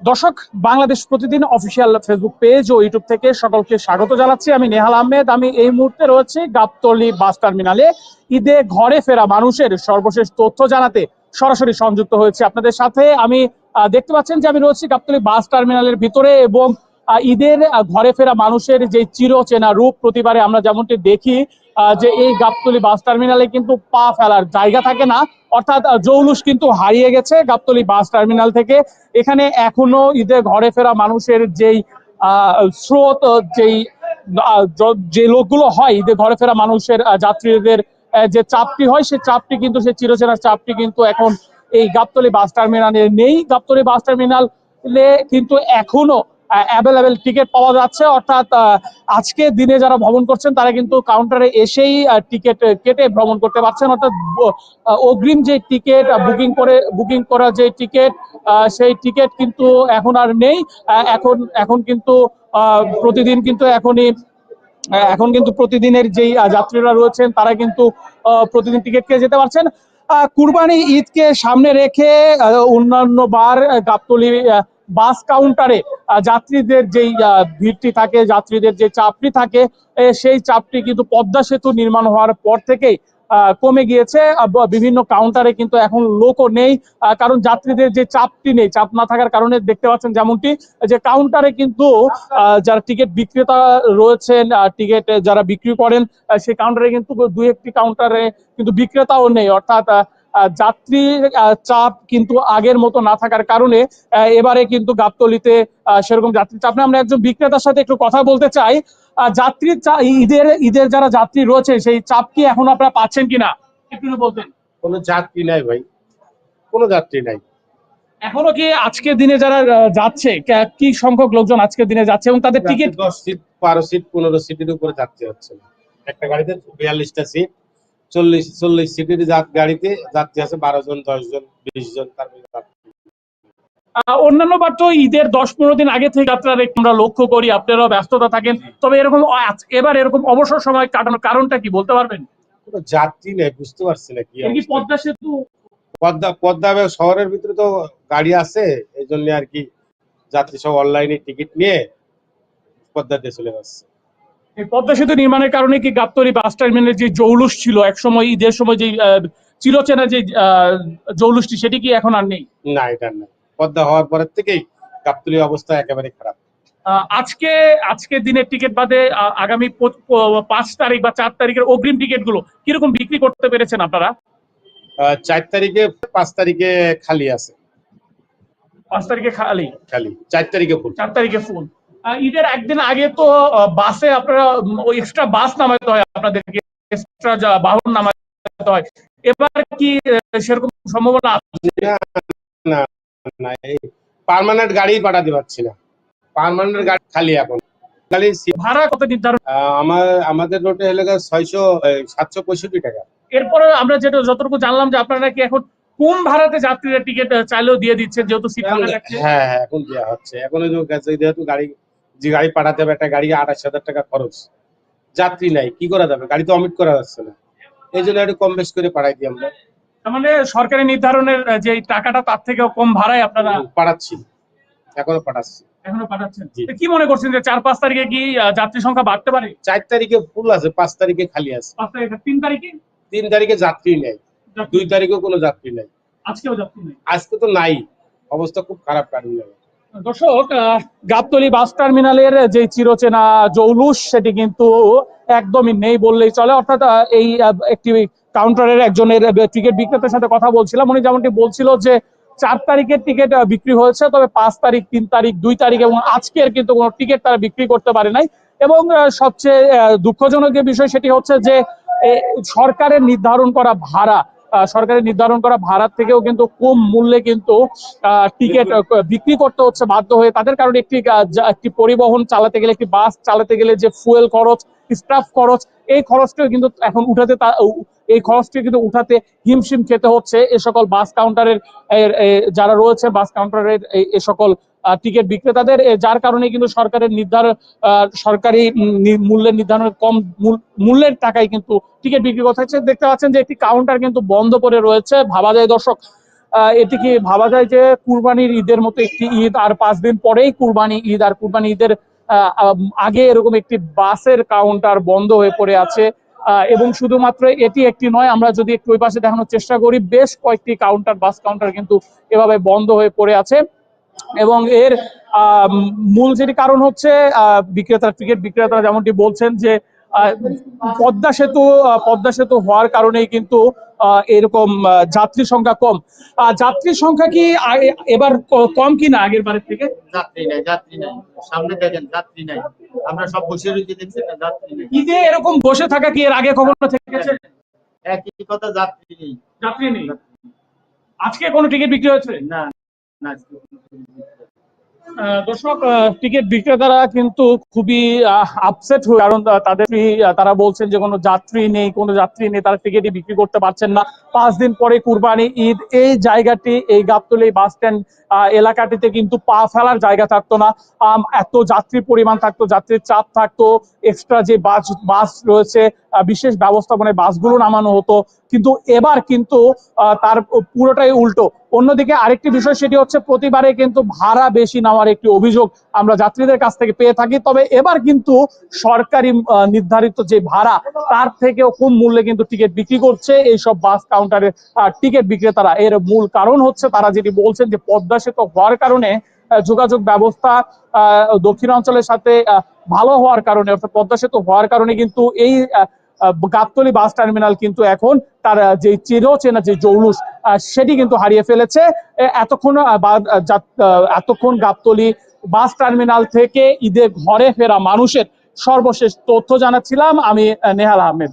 দর্শক, Bangladesh Pratidin official Facebook page ও YouTube থেকে সকলকে স্বাগত জানাচ্ছি। আমি নেহাল আহমেদ, আমি এই মুহূর্তে রয়েছি গাবতলি বাস টার্মিনালে। ঈদে ঘরে ফেরা মানুষের সর্বশেষ তথ্য জানাতে সরাসরি সংযুক্ত হয়েছে আপনাদের সাথে। আমি দেখতে পাচ্ছেন যে আমি রয়েছি গাবতলি বাস টার্মিনালের ভিতরে এবং ঈদের ঘরে ফেরা মানুষের যে চিরচেনা রূপ প্রতিবারে আমরা যেমনটি দেখি যে এই গাবতলি বাস টার্মিনালে কিন্তু পা ফেলার জায়গা থাকে না। অর্থাৎ জৌলুস কিন্তু হারিয়ে গেছে গাবতলি বাস টার্মিনাল থেকে। এখানে এখনও ঈদে ঘরে ফেরা মানুষের যেই স্রোত, যেই যে লোকগুলো হয়, ঈদে ঘরে ফেরা মানুষের যাত্রীদের যে চাপটি হয়, সে চাপটি কিন্তু সেই চিরচেনা চাপটি কিন্তু এখন এই গাবতলি বাস টার্মিনালে নেই। গাবতলি বাস টার্মিনালে কিন্তু এখনও অ্যাভেলেবেল টিকিট পাওয়া যাচ্ছে। অর্থাৎ আজকে দিনে যারা ভ্রমণ করছেন, তারা কিন্তু কাউন্টারে এসেই টিকিট কেটে ভ্রমণ করতে পারছেন। অর্থাৎ অগ্রিম যে টিকিট বুকিং করে বুকিং করা যে টিকিট সেই টিকিট কিন্তু এখন আর নেই। এখন এখন কিন্তু প্রতিদিন কিন্তু এখনই এখন কিন্তু প্রতিদিনের যেই যাত্রীরা রয়েছেন, তারা কিন্তু প্রতিদিন টিকিট কেটে যেতে পারছেন। কুরবানি ঈদকে সামনে রেখে অন্যান্য বার গাবতলী বাস কাউন্টারে যাত্রীদের যেই ভিড়টি থাকে, যাত্রীদের যে চাপটি থাকে সেই চাপটি কিন্তু পদ্মা সেতু নির্মাণ হওয়ার পর থেকেই কমে গিয়েছে। বিভিন্ন কাউন্টারে কিন্তু এখন লোকও নেই কারণ যাত্রীদের যে চাপটি নেই, চাপ না থাকার কারণে দেখতে পাচ্ছেন যেমনটি, যে কাউন্টারে কিন্তু যারা টিকিট বিক্রেতা রয়েছেন টিকিট যারা বিক্রি করেন সেই কাউন্টারে কিন্তু দু একটি কাউন্টারে কিন্তু বিক্রেতাও নেই। অর্থাৎ যাত্রীর আহ, চাপ কিন্তু আগের মতো না থাকার কারণে এবারে কিন্তু গাবতলিতে সেরকম যাত্রী চাপ নেই। আমরা একজন বিক্রেতার সাথে একটু কথা বলতে চাই। যাত্রী ঈদের ঈদের যারা যাত্রী রয়েছে সেই চাপ কি এখন আপনারা পাচ্ছেন কিনা? একটু বলতেন। কোনো যাত্রী নাই ভাই। কোনো যাত্রী নাই। এখনও কি আজকের দিনে যারা যাচ্ছে কি সংখ্যক লোকজন আজকের দিনে যাচ্ছে এবং তাদের টিকিট দশ সিট বারো সিট পনেরো সিটের উপরে যাত্রী হচ্ছে না। একটা গাড়িতে বিয়াল্লিশটা সিট চল্লিশ চল্লিশ সিটের গাড়িতে যাত্রী আছে বারো জন দশ জন বিশ জন তার অন্যান্য বার তো ঈদের দশ পনেরো দিন আগে থেকে যাত্রার আমরা লক্ষ্য করি আপনারাও ব্যস্ততা থাকেন। তবে এরকম এবার এরকম অবসর সময় কাটানোর কারণটা কি বলতে পারবেন? কোনো যাত্রী নেই বুঝতে পারছি না কি। পদ্মা সেতু? পদ্মা পদ্মা শহরের ভিতরে তো গাড়ি আছে এই জন্য আর কি যাত্রী সব অনলাইনে টিকিট নিয়ে পদ্মাতে চলে যাচ্ছে। পদ্মা সেতু নির্মাণের কারণে কি গাবতলী বাস টার্মিনালের যে জৌলুস ছিল এক সময় ঈদের সময় যে চিরচেনা যে জৌলুসটি সেটি কি এখন আর নেই? না এটা না পদ্মা হওয়ার পরের থেকেই গাবতলির অবস্থা একেবারে খারাপ। আজকে আজকের দিনের টিকিট বাদে আগামী পাঁচ তারিখ বা চার তারিখের অগ্রিম টিকিটগুলো কীরকম বিক্রি করতে পেরেছেন আপনারা? চার তারিখে পাঁচ তারিখে খালি আছে। পাঁচ তারিখে খালি? খালি। চার তারিখে ফুল চার তারিখে ফুল ঈদের একদিন আগে তো বাসে আপনারা ওই এক্সট্রা বাস নামাতে হয় আপনাদেরকে এক্সট্রা বাহন নামাতে হয়। এবার কি সেরকম সম্ভাবনা আছে? না না পার্মানেন্ট গাড়ি পাঠাতে পারছি না। পার্মানেন্ট গাড়ি খালি এখন। খালি ভাড়া কত নির্ধারণ? আমার আমাদের রোডে এলাকা ছয়শো সাতশো পঁয়ষট্টি টাকা। এরপরে আমরা যেটা যতটুকু জানলাম যে আপনারা কি এখন কোন ভাড়াতে যাত্রীরা টিকিট চাইলেও দিয়ে দিচ্ছেন যেহেতু সিট হ্যাঁ হ্যাঁ এখন দেওয়া হচ্ছে। এখন যেহেতু গাড়ি যে গাড়ি পাঠাতে হবে একটা গাড়ি আঠাশ হাজার টাকা খরচ। যাত্রী নাই কি করা যাবে? গাড়ি তো অমিট করা যাচ্ছে না। এই জন্য একটু কম বেশ করে পাঠাই দিই আমরা। মানে সরকারি নির্ধারণের যে টাকাটা তার থেকেও কম ভাড়ায় আপনারা পাঠাচ্ছি। এখনও পাঠাচ্ছি। এখনও পাঠাচ্ছেন? কি মনে করছেন যে চার পাঁচ তারিখে কি যাত্রী সংখ্যা বাড়তে পারে? চার তারিখে ফুল আছে পাঁচ তারিখে খালি আছে। পাঁচ তারিখে তিন তারিখে? তিন তারিখে যাত্রী নেই। দুই তারিখেও কোনো যাত্রী নেই। আজকেও যাত্রী নেই? আজকে তো নাই। অবস্থা খুব খারাপ কারণ। দর্শক গাবতলী বাস টার্মিনালের যে চিরচেনা জৌলুস, সেটি কিন্তু একদমই নেই বললেই চলে। অর্থাৎ এই একটি কাউন্টারের একজনের টিকিট বিক্রেতার সাথে কথা বলছিলাম। উনি যেমনটি বলছিল যে, চার তারিখের টিকিট বিক্রি হয়েছে, তবে পাঁচ তারিখ, তিন তারিখ, দুই তারিখ এবং আজকের কিন্তু কোনো টিকিট তারা বিক্রি করতে পারে নাই। এবং সবচেয়ে দুঃখজনক যে বিষয়, সেটি হচ্ছে যে সরকারের নির্ধারণ করা ভাড়া সরকারের নির্ধারণ করা ভাড়ার থেকেও কিন্তু কম মূল্যে কিন্তু টিকিট বিক্রি করতে হচ্ছে বাধ্য হয়ে। তাদের কারণে একটি একটি পরিবহন চালাতে গেলে একটি বাস চালাতে গেলে যে ফুয়েল খরচ স্টাফ খরচ এই খরচটিও কিন্তু এখন উঠাতে এই খরচটি কিন্তু উঠাতে হিমশিম খেতে হচ্ছে। এ সকল বাস কাউন্টারের যারা রয়েছে বাস কাউন্টারের এ সকল টিকিট বিক্রেতাদের যার কারণে কিন্তু সরকারের নির্ধারণ সরকারি মূল্যের নির্ধারণের কম মূল- মূল্যের টাকায় কিন্তু টিকিট বিক্রি করতে হচ্ছে। দেখতে পাচ্ছেন যে একটি কাউন্টার কিন্তু বন্ধ করে রয়েছে। ভাবা যায় দর্শক এটি কি ভাবা যায় যে কুরবানির ঈদের মতো একটি ঈদ আর পাঁচ দিন পরেই কুরবানি ঈদ আর কুরবানি ঈদের আগে এরকম একটি বাসের কাউন্টার বন্ধ হয়ে পড়ে আছে। এবং শুধুমাত্র এটি একটি নয়, আমরা যদি একটু ওই পাশে দেখানোর চেষ্টা করি, বেশ কয়েকটি কাউন্টার বাস কাউন্টার কিন্তু এভাবে বন্ধ হয়ে পড়ে আছে। এবং এর আহ, মূল যেটি কারণ হচ্ছে আহ, বিক্রেতা টিকিট বিক্রেতারা যেমনটি বলছেন যে পদ্মা সেতু পদ্মা সেতু হওয়ার কারণেই কিন্তু এরকম যাত্রী সংখ্যা কম। আহ, যাত্রীর সংখ্যা কি এবার ক- কম কিনা আগের বারের থেকে? যাত্রী নাই যাত্রী নাই। সামনে দেখেন যাত্রী নাই। আমরা সব বসে রয়েছি দেখছি না? যাত্রী নেই। ঈদে এরকম বসে থাকা কি এর আগে কখনো থেকেছে? একই কথা যাত্রী নেই। যাত্রী নেই। আজকে কোনো টিকিট বিক্রি হয়েছে? না না। দর্শক টিকিট বিক্রেতারা কিন্তু খুবই আপসেট হয়ে কারণ তাদের তারা বলছেন যে কোনো যাত্রী নেই, কোনো যাত্রী নেই, তারা টিকিটই বিক্রি করতে পারছেন না। পাঁচ দিন পরে কুরবানি ঈদ, এই জায়গাটি, এই গাবতলী বাস স্ট্যান্ড এলাকাটিতে কিন্তু পা ফেলার জায়গা থাকতো না। এত যাত্রী পরিমাণ থাকতো, যাত্রীর চাপ থাকতো এক্সট্রা যে বাস বাস রয়েছে বিশেষ ব্যবস্থাপনায় বাসগুলো নামানো হতো। কিন্তু এবার কিন্তু তার পুরোটাই উল্টো। অন্যদিকে আরেকটি বিষয় সেটি হচ্ছে প্রতিবারে কিন্তু ভাড়া বেশি নেওয়ার একটি অভিযোগ আমরা যাত্রীদের কাছ থেকে পেয়ে থাকি। তবে এবার কিন্তু সরকারি নির্ধারিত যে ভাড়া তার থেকেও কম মূল্যে কিন্তু টিকিট বিক্রি করছে। এইসব বাস কাউন্টারের টিকিট বিক্রেতারা। এর মূল কারণ হচ্ছে তারা যেটি বলছেন যে পদ্মা সেতু হওয়ার কারণে যোগাযোগ ব্যবস্থা আহ, দক্ষিণাঞ্চলের সাথে ভালো হওয়ার কারণে অর্থাৎ পদ্মা সেতু হওয়ার কারণে কিন্তু এই গাবতলি বাস টার্মিনাল কিন্তু এখন তার যে চেনা যে জৌলুস সেটি কিন্তু হারিয়ে ফেলেছে। এতক্ষণ এতক্ষণ গাবতলি বাস টার্মিনাল থেকে ঈদে ঘরে ফেরা মানুষের সর্বশেষ তথ্য জানাচ্ছিলাম আমি নেহাল আহমেদ।